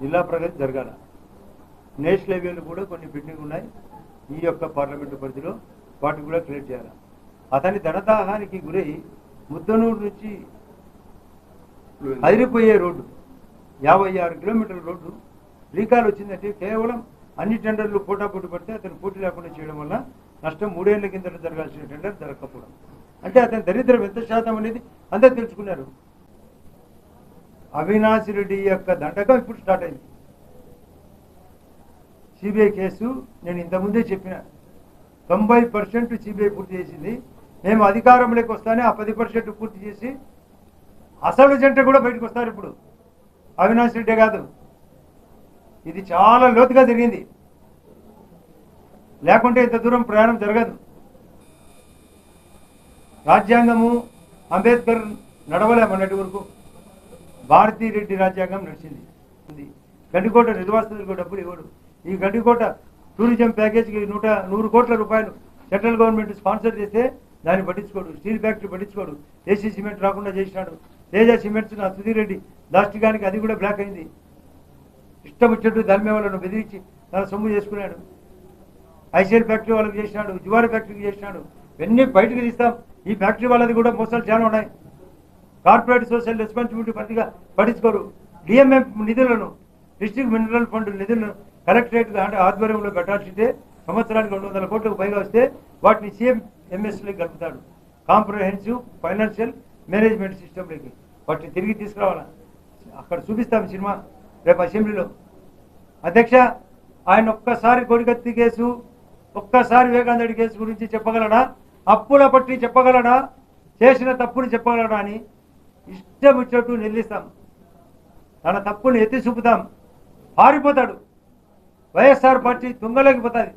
జిల్లా ప్రగతి జరగాల. నేషనల్ హైవేలు కూడా కొన్ని బిల్డింగ్ ఉన్నాయి. ఈ యొక్క పార్లమెంటు పరిధిలో వాటిని కూడా క్లియర్ చేయాలి. అతని ధనదాహానికి గురై ముద్దనూరు నుంచి అదిరిపోయే రోడ్డు యాభై ఆరు కిలోమీటర్ల రోడ్డు రీకాల్ వచ్చిందంటే కేవలం అన్ని టెండర్లు పోటా పోటీ పడితే అతను పోటీ లేకుండా చేయడం వల్ల నష్టం మూడేళ్ళ కింద జరగాల్సిన టెండర్ జరగకపోవడం. అంటే అతని దరిద్రం ఎంత శాతం అనేది అందరూ తెలుసుకున్నారు. అవినాష్ రెడ్డి యొక్క దండకం ఇప్పుడు స్టార్ట్ అయింది. సిబిఐ కేసు నేను ఇంతకుముందే చెప్పిన. తొంభై పర్సెంట్ సిబిఐ పూర్తి చేసింది. మేము అధికారంలోకి వస్తానే ఆ పది పర్సెంట్ పూర్తి చేసి అసలు జంట కూడా బయటకు వస్తారు ఇప్పుడు. అవినాష్ రెడ్డి కాదు. ఇది చాలా లోతుగా జరిగింది. లేకుంటే ఇంత దూరం ప్రయాణం జరగదు. రాజ్యాంగము అంబేద్కర్ నడవలే మొన్నటి వరకు. భారతీ రెడ్డి రాజ్యాంగం నడిచింది. ఉంది. గడ్డికోట నిర్వాసితులకు డబ్బులు ఇవ్వడు ఈ గడ్డికోట టూరిజం ప్యాకేజీకి నూట నూరు కోట్ల రూపాయలు సెంట్రల్ గవర్నమెంట్ స్పాన్సర్ చేస్తే దాన్ని పట్టించుకోడు. స్టీల్ ఫ్యాక్టరీ పట్టించుకోడు. ఏసీ సిమెంట్ రాకుండా చేసినాడు. తేజ సిమెంట్స్ నా సుధీర్ రెడ్డి లాస్ట్గానికి అది కూడా బ్లాక్ అయింది. ఇష్టం వచ్చేట్టు ధర్మే వాళ్ళను బెదిరించి తన సొమ్ము చేసుకున్నాడు. ఐసీఎల్ ఫ్యాక్టరీ వాళ్ళకి చేసినాడు. జువారి ఫ్యాక్టరీకి చేసినాడు. ఇవన్నీ బయటకు తీస్తాం. ఈ ఫ్యాక్టరీ వాళ్ళది కూడా మోసాలు చాలా ఉన్నాయి. కార్పొరేట్ సోషల్ రెస్పాన్సిబిలిటీ పరిధిగా పట్టించుకోరు. డిఎంఎం నిధులను డిస్ట్రిక్ట్ మినరల్ ఫండ్ నిధులను కలెక్టరేట్ అంటే ఆధ్వర్యంలో పెట్టాల్సిందే. సంవత్సరానికి రెండు వందల కోట్లకు పైగా వస్తే వాటిని సీఎం ఎంఎస్లోకి కలుపుతాడు. కాంప్రహెన్సివ్ ఫైనాన్షియల్ మేనేజ్మెంట్ సిస్టంలోకి వాటిని తిరిగి తీసుకురావాలా? అక్కడ చూపిస్తాం సినిమా రేపు అసెంబ్లీలో. అధ్యక్ష ఆయన ఒక్కసారి కొడికత్తి కేసు ఒక్కసారి వివేకానందడి కేసు గురించి చెప్పగలడా? అప్పుల పట్టి చెప్పగలడా? చేసిన తప్పుని చెప్పగలడా అని ఇష్టం వచ్చినట్టు నిందిస్తాం తన తప్పుని ఎత్తి చూపుతాం. పారిపోతాడు. వైఎస్ఆర్ పార్టీ తుంగలేకపోతుంది.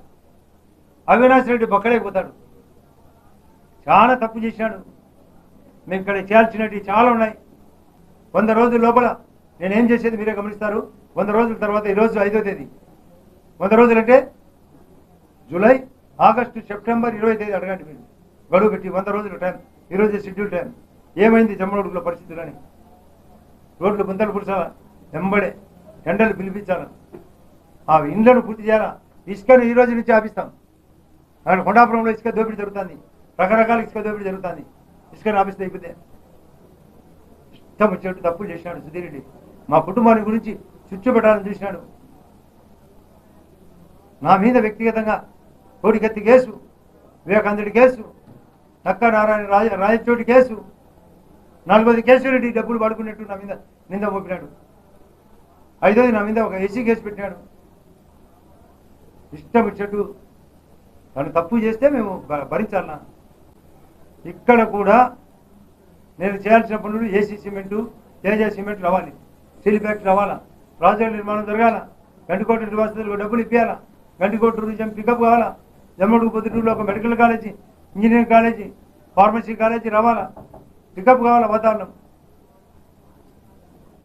అవినాష్ రెడ్డి బొక్కలేకపోతాడు. చాలా తప్పు చేశాడు. మేము ఇక్కడ చేయాల్సినవి చాలా ఉన్నాయి. వంద రోజుల లోపల నేనేం చేసేది మీరే గమనిస్తారు? వంద రోజుల తర్వాత ఈరోజు ఐదో తేదీ. వంద రోజులంటే జూలై ఆగస్టు సెప్టెంబర్ ఇరవై తేదీ అడగండి మీరు. గడువు పెట్టి వంద రోజుల టైం. ఈరోజు షెడ్యూల్ టైం. ఏమైంది జమ్మడుగుల పరిస్థితులని రోడ్లు గుంతలు పుడిచాలా వెంబడే ఎండలు పిలిపించాలా? ఆ ఇండ్లను పూర్తి చేయాలా? ఇసుకను ఈ రోజు నుంచి ఆపిస్తాం. అక్కడ కొండాపురంలో ఇసుక దోపిడీ జరుగుతుంది. రకరకాల ఇసుక దోపిడీ జరుగుతుంది. ఇసుకను ఆపిస్తే అయిపోతే. ఇష్టం వచ్చేట్టు తప్పులు చేసినాడు సుధీరెడ్డి మా కుటుంబాన్ని గురించి చుచ్చు పెట్టాలని చూసినాడు. నా మీద వ్యక్తిగతంగా కోడికత్తి కేసు వివేకాందుడి కేసు నక్క నారాయణ రాజ రాయచోటి కేసు నాలుగోది కేసు రెడ్డి డబ్బులు పడుకున్నట్టు నా మీద నింద మోపినాడు. ఐదోది నా మీద ఒక ఏసీ కేసు పెట్టినాడు. ఇష్టం వచ్చేట్టు తను తప్పు చేస్తే మేము భ- భరించాలన్నా. ఇక్కడ కూడా నేను చేయాల్సిన పనులు ఏసీ సిమెంటు తేజ సిమెంట్ రావాలి స్టీల్ ఫ్యాక్టరీ రావాలా ప్రాజెక్ట్ నిర్మాణం జరగాల గండికోట నిర్వాసితులకు డబ్బులు ఇప్పించాలా గండికోట టూరిజం పికప్ కావాలా జమ్మడుగు పొద్దుటూరులో ఒక medical college engineering college pharmacy college రావాలా పికప్ కావాలి? వాతావరణం